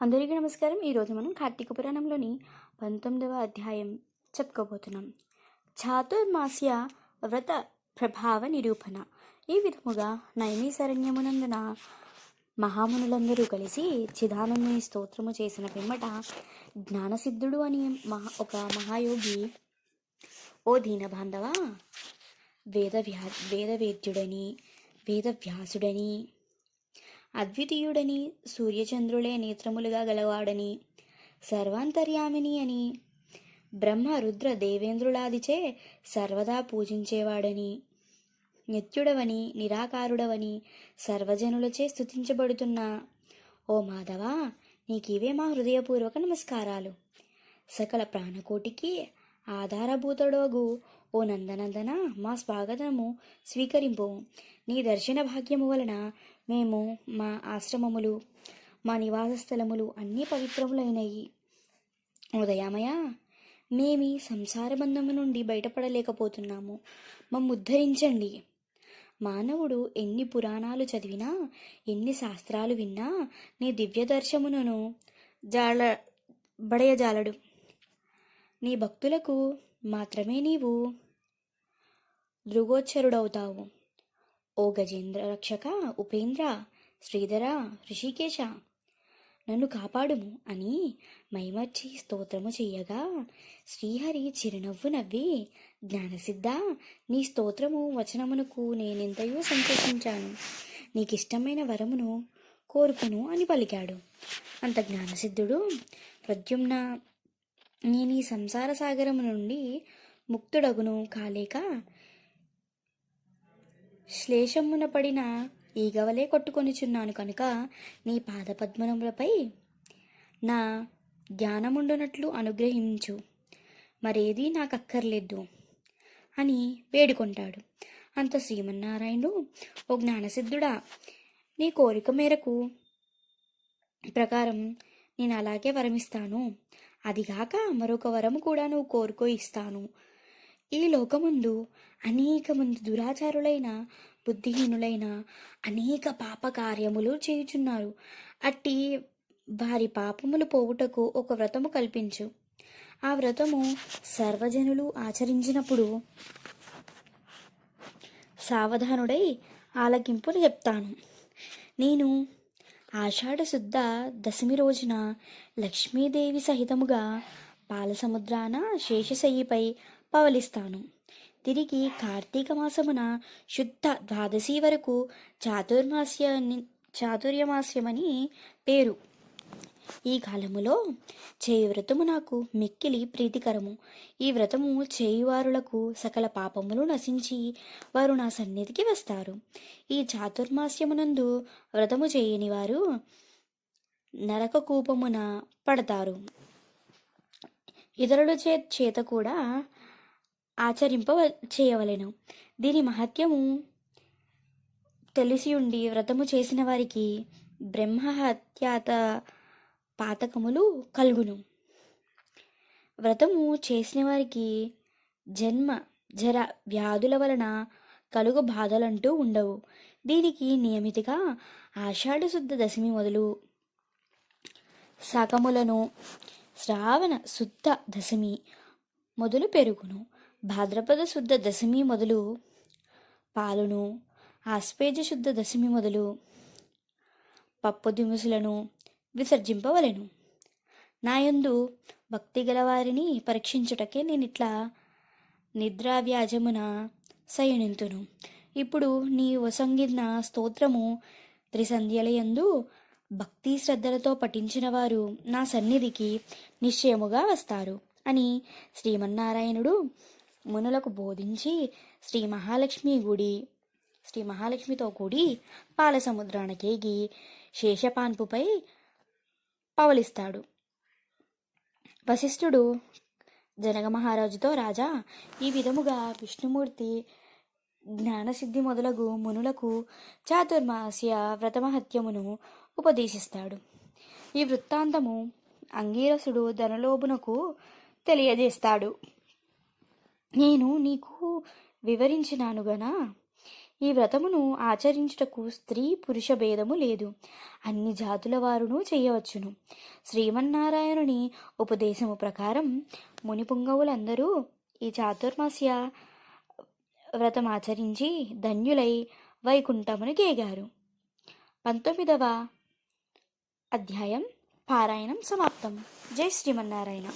అందరికీ నమస్కారం. ఈరోజు మనం కార్తీక పురాణంలోని పంతొమ్మిదవ అధ్యాయం చెప్పుకోబోతున్నాం. చాతుర్మాస్య వ్రత ప్రభావ నిరూపణ. ఈ విధముగా నైమిశరణ్యమునందున మహామునులందరూ కలిసి చిదానందుని స్తోత్రము చేసిన పిమ్మట జ్ఞానసిద్ధుడు అని మహా ఒక మహాయోగి ఓ దీనబాంధవ వేద వ్యా వేదవేద్యుడని వేదవ్యాసుడని అద్వితీయుడని సూర్యచంద్రులే నేత్రములుగా గలవాడని సర్వాంతర్యామిని అని బ్రహ్మ రుద్ర దేవేంద్రులాదిచే సర్వదా పూజించేవాడని నిత్యుడవని నిరాకారుడవని సర్వజనులచే స్తుతించబడుతున్న. ఓ మాధవా నీకివే మా హృదయపూర్వక నమస్కారాలు. సకల ప్రాణకోటికి ఆధారభూతడోగు. ఓ నందనందన మా స్వాగతము. స్వీకరింపు. నీ దర్శన భాగ్యము వలన మేము మా ఆశ్రమములు మా నివాస స్థలములు అన్నీ పవిత్రములైనయి. ఉదయామయ మేమీ సంసార బంధము నుండి బయటపడలేకపోతున్నాము. మమ్ము ఉద్ధరించండి మానవుడు ఎన్ని పురాణాలు చదివినా ఎన్ని శాస్త్రాలు విన్నా నీ దివ్య దర్శమును జాల బడయజాలడు. నీ భక్తులకు మాత్రమే నీవు దృగోచ్చరుడవుతావు ఓ గజేంద్ర రక్షక ఉపేంద్ర శ్రీధర ఋషికేశ నన్ను కాపాడుము అని మైమర్చి స్తోత్రము చెయ్యగా శ్రీహరి చిరునవ్వు నవ్వి జ్ఞానసిద్ధ నీ స్తోత్రము వచనమునకు నేనెంతయో సంతోషించాను. నీకిష్టమైన వరమును కోరుకును అని పలికాడు. అంత జ్ఞానసిద్ధుడు ప్రద్యుమ్న నేను ఈ సంసార సాగరం నుండి ముక్తుడగును కాలేక శ్లేషమున పడిన ఈగవలే కొట్టుకొనిచున్నాను కనుక నీ పాదపద్మములపై నా జ్ఞానముండునట్లు అనుగ్రహించు. మరేది నాకు అక్కర్లేదు అని వేడుకుంటాడు. అంత శ్రీమన్నారాయణుడు ఓ జ్ఞానసిద్ధుడా నీ కోరిక మేరకు ప్రకారం నేను అలాగే వరమిస్తాను. అదిగాక మరొక వరము కూడా నువ్వు కోరుకో ఇస్తాను. ఈ లోకముందు అనేక మంది దురాచారులైన బుద్ధిహీనులైన అనేక పాప కార్యములు చేయుచున్నారు. అట్టి వారి పాపములు పోవుటకు ఒక వ్రతము కల్పించు. ఆ వ్రతము సర్వజనులు ఆచరించినప్పుడు సావధానుడై ఆలకింపుని చెప్తాను. నేను ఆషాఢశుద్ధ దశమి రోజున లక్ష్మీదేవి సహితముగా పాలసముద్రాన శేషశయ్యిపై పవలిస్తాను. తిరిగి కార్తీక మాసమున శుద్ధ ద్వాదశి వరకు చాతుర్మాస్య చాతుర్యమాస్యమని పేరు. ఈ కాలములో చేయి వ్రతము నాకు మిక్కిలి ప్రీతికరము. ఈ వ్రతము చేయువారులకు సకల పాపములు నశించి వారు నా సన్నిధికి వస్తారు. ఈ చాతుర్మాస్యమునందు వ్రతము చేయని వారు నరక కూపమున పడతారు. ఇతరుల చే చేత కూడా ఆచరింప చేయవలెను. దీని మహత్యము తెలిసి ఉండి వ్రతము చేసిన వారికి బ్రహ్మహత్యాత పాతకములు కలుగును. వ్రతము చేసిన వారికి జన్మ జర వ్యాధుల వలన కలుగు బాధలంటూ ఉండవు. దీనికి నియమితగా ఆషాఢ శుద్ధ దశమి మొదలు శాకములను శ్రావణ శుద్ధ దశమి మొదలు పెరుగును. భాద్రపద శుద్ధ దశమి మొదలు పాలును ఆస్పేజ శుద్ధ దశమి మొదలు పప్పు దినుసులను విసర్జింపవలెను. నాయందు భక్తి గలవారిని పరీక్షించుటకే నేను ఇట్లా నిద్రావ్యాజమున సయనింతును. ఇప్పుడు నీ వసంగిన స్తోత్రము త్రిసంధ్యలయందు భక్తి శ్రద్ధలతో పఠించిన వారు నా సన్నిధికి నిశ్చయముగా వస్తారు అని శ్రీమన్నారాయణుడు మునులకు బోధించి శ్రీ మహాలక్ష్మి గుడి శ్రీ మహాలక్ష్మితో కూడి పాలసముద్రానికేగి శేషపాన్పుపై పవలిస్తాడు. వశిష్ఠుడు జనగ మహారాజుతో రాజా ఈ విధముగా విష్ణుమూర్తి జ్ఞానసిద్ధి మొదలగు మునులకు చాతుర్మాస్య వ్రతమహత్యమును ఉపదేశిస్తాడు. ఈ వృత్తాంతము అంగీరసుడు ధనలోభునకు తెలియజేస్తాడు. నేను నీకు వివరించినాను గనా ఈ వ్రతమును ఆచరించుటకు స్త్రీ పురుష భేదము లేదు. అన్ని జాతుల వారును చేయవచ్చును. శ్రీమన్నారాయణుని ఉపదేశము ప్రకారం మునిపుంగవులందరూ ఈ చాతుర్మాస్య వ్రతం ఆచరించి ధన్యులై వైకుంఠమును గేగారు పంతొమ్మిదవ అధ్యాయం పారాయణం సమాప్తం. జై శ్రీమన్నారాయణ.